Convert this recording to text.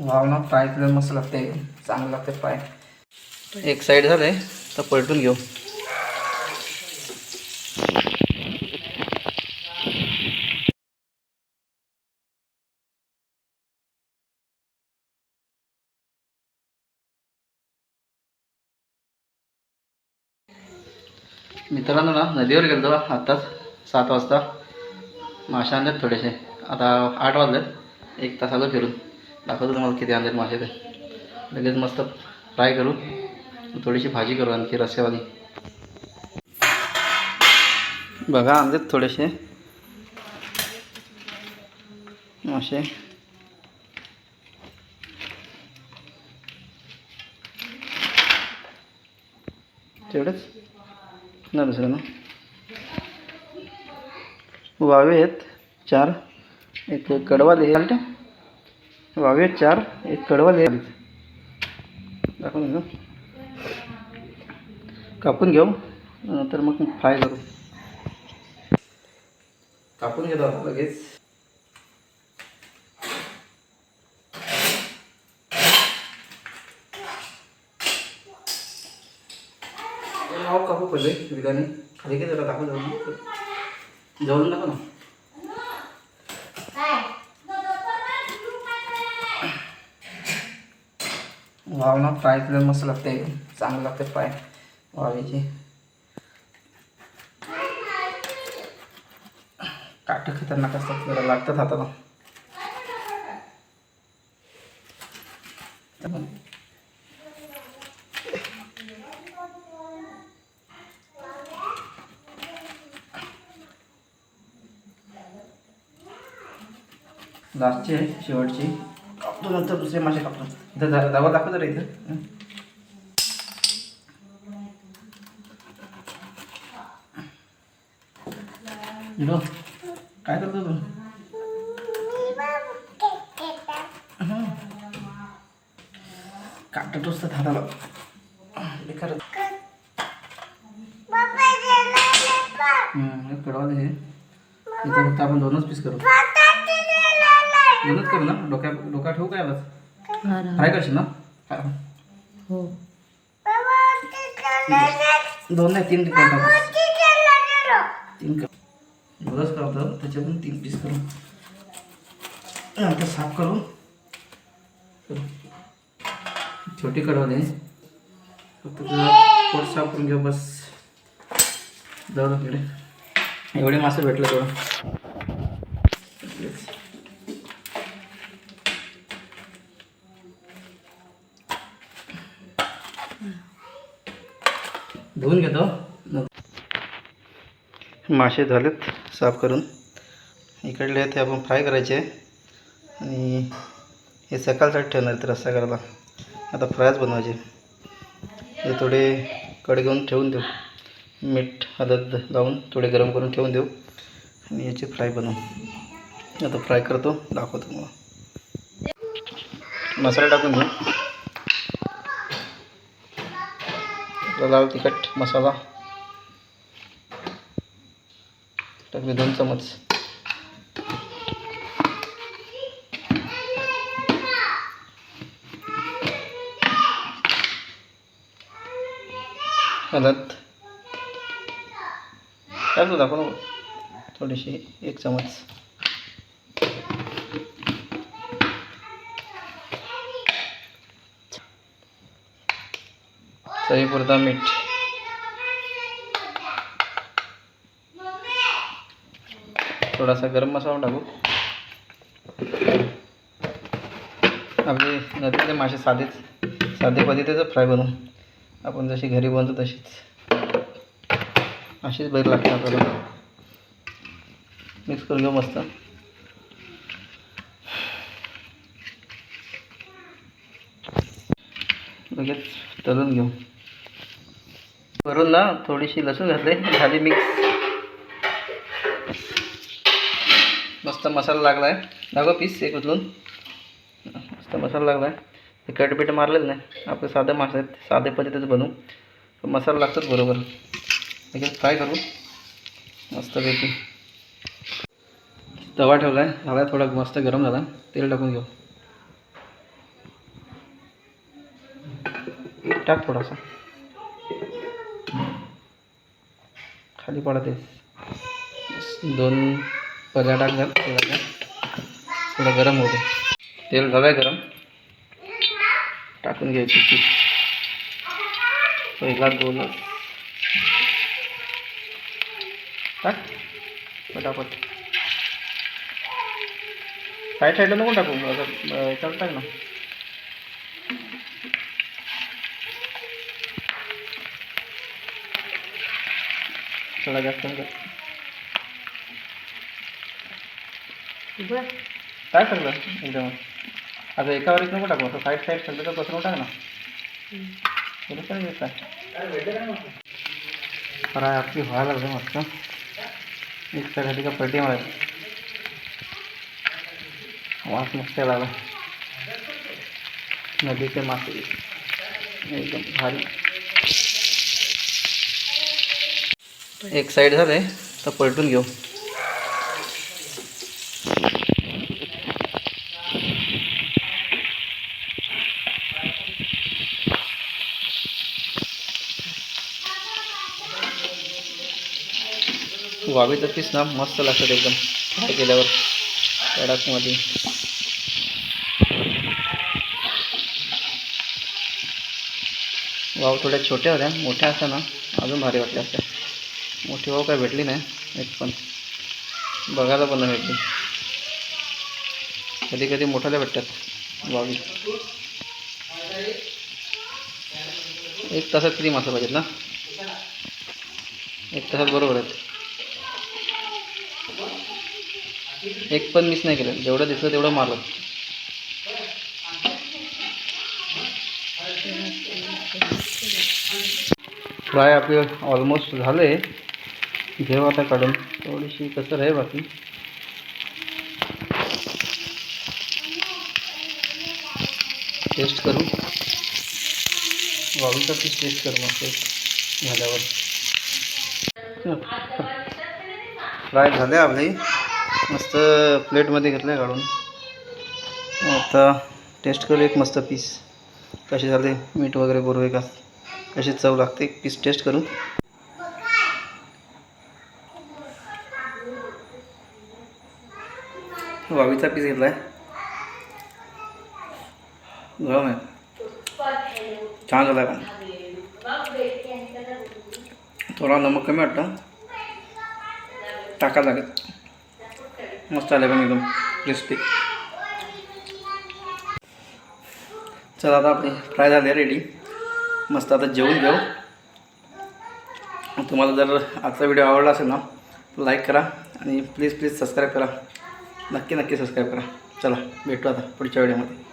वावना fry केलं मस्त लागते चांगलं लागते फ्राय. एक साईड झाले तर पलटून घेऊ. मित्रांनो ना नदीवर गेलो आत्ताच सात वाजता. मासे आणलेत थोडेसे. आता आठ वाजलेत. एक तास फिरून. दाखवतो तुम्हाला किती आणलेत मासे ते. लगेच मस्त फ्राय करू. थोडीशी भाजी करू आणखी रस्सेवाली बघा आणलेत थोडेसे. मासे तेवढेच. ना दुसरं ना? वावे आहेत. चार. एक कडवाले आहे वावे चार. एक कडवाले आहेत दाखवून घेऊ कापून घेऊ. नंतर मग फ्राय करू. कापून घेतो आपण लगेच. नाव कापू पडले विधाने. खाली घे जरा दाखव जाऊन जवळून दाखव ना. वावना फ्राय केलं मस्त लागते चांगलं लागते फ्राय वावीचे काटे खतरनाक असतात जरा लागतात हाताला. लास्टची आहे शेवटची. कापतो नंतर दुसरे मासे कापतो जा- दावा दाखव जरा इथं. काय करतो तू. काटत असतात हाताला बेकार कडवा हे इथं फक्त आपण दोनच पीस करू. दोनच करू ना. डोक्या डोका ठेवू काय बस फ्राय करशील ना? हा. दोन नाही तीन टाकू तीन कर. दोनच करतो त्याच्यातून तीन पीस करू. नंतर साफ करू. करू. छोटी कडवा दे फक्त तुझं पोट साफ करून घेऊ बस. जाऊ इकडे एवढे मासे भेटले तुला. धुवून घेतो. मासे झालेत साफ करून. इकडले ते आपण फ्राय करायचे. आणि हे सकाळसाठी ठेवणार ते रस्सा करायला. आता फ्रायच बनवायचे. हे थोडे कडे घेऊन ठेवून देऊ. मीठ हळद लावून थोडे गरम करून ठेवून देऊ. आणि याचे फ्राय बनवू. आता फ्राय करतो दाखवतो मला मसाला टाकून घेऊ आपला लाल तिखट मसाला. टाकले दोन चमच. हळद. टाकलं दाखव ना थोडीशी एक चमच. चवीपुरता मीठ. थोडासा गरम मसाला टाकू. आपले नदीतले मासे साधेच साधे पद्धतीचं फ्राय बनवू. आपण जशी घरी बनवतो तशीच. अशीच बैर लागते आपल्याला. मिक्स करून घेऊ मस्त. लगेच तळून घेऊ. भरून ना थोडीशी लसूण घातली झाली मिक्स मस्त मसाला लागला आहे दाखव पीस एक उचलून. मस्त मसाला लागला आहे कटपीठ मारलेलं नाही आपले साधं मासे आहेत साधे पद्धतीचं बनवू मसाला लागतोच बरोबर. लगेच फ्राय करू. मस्तपैकी तवा ठेवला आहे झाला थोडा मस्त गरम झाला. तेल टाकून घेऊ. टाक थोडासा. खाली पडते. दोन पल्या टाक घाल. थोडं गरम होते तेल झालं आहे गरम. टाकून घ्यायची पीठ पहिला दोन. टाक. पटापट. साईड साईडला नको टाकू. असं याच्यावर टाक ना. थोडा जास्त कर काय सगळं एकदम आता एकावर एक नको टाकू असं साईड साईड सगळं तर पसरून टाक ना तुला काय फ्राय आपली व्हायला लागलं मस्त। एक साईड का पलटी मारायची वास मस्त लागला नदीचे मासे एकदम भारी। एक साईड झाले तर पलटून घेऊ. वावी तर पीस ना मस्त लागतात एकदम. फ्राय केल्यावर कडाकमध्ये वाव थोड्या छोट्या होत्या मोठ्या असताना ना अजून भारी वाटल्या असत्या. मोठी भाऊ काय भेटली नाही. एक पण. बघायला पण नाही भेटली. कधी कधी मोठ्याला भेटतात. वावी एक तासात किती मासा पाहिजेत ना. एक तासात बरोबर आहेत. एक पण मिस नाही केलं. जेवढं दिसलं तेवढं मारलं. फ्राय आपले ऑलमोस्ट झाले घेऊ आता काढून. थोडीशी कसर आहे बाकी. टेस्ट करू. वाळूचा पीस टेस्ट करू मस्त. झाल्यावर. फ्राय झाले आपले. मस्त प्लेटमध्ये घेतलं आहे काढून. आता टेस्ट करू एक मस्त पीस. कसे झाले? मीठ वगैरे बरोबर का? कशी चव लागते? पीस टेस्ट करू. वावीचा पीस घेतला आहे गरम आहे. छान झाला का थोडा नमक कमी वाटतं. टाका लागेल. मस्त आले पण एकदम क्रिस्पी चला आता आपली फ्राय झाली रेडी मस्त आता जेवून घेऊ. तुम्हाला जर आजचा व्हिडिओ आवडला असेल ना लाईक करा आणि प्लीज प्लीज सबस्क्राईब करा. नक्की नक्की सबस्क्राईब करा. चला भेटू आता पुढच्या व्हिडिओमध्ये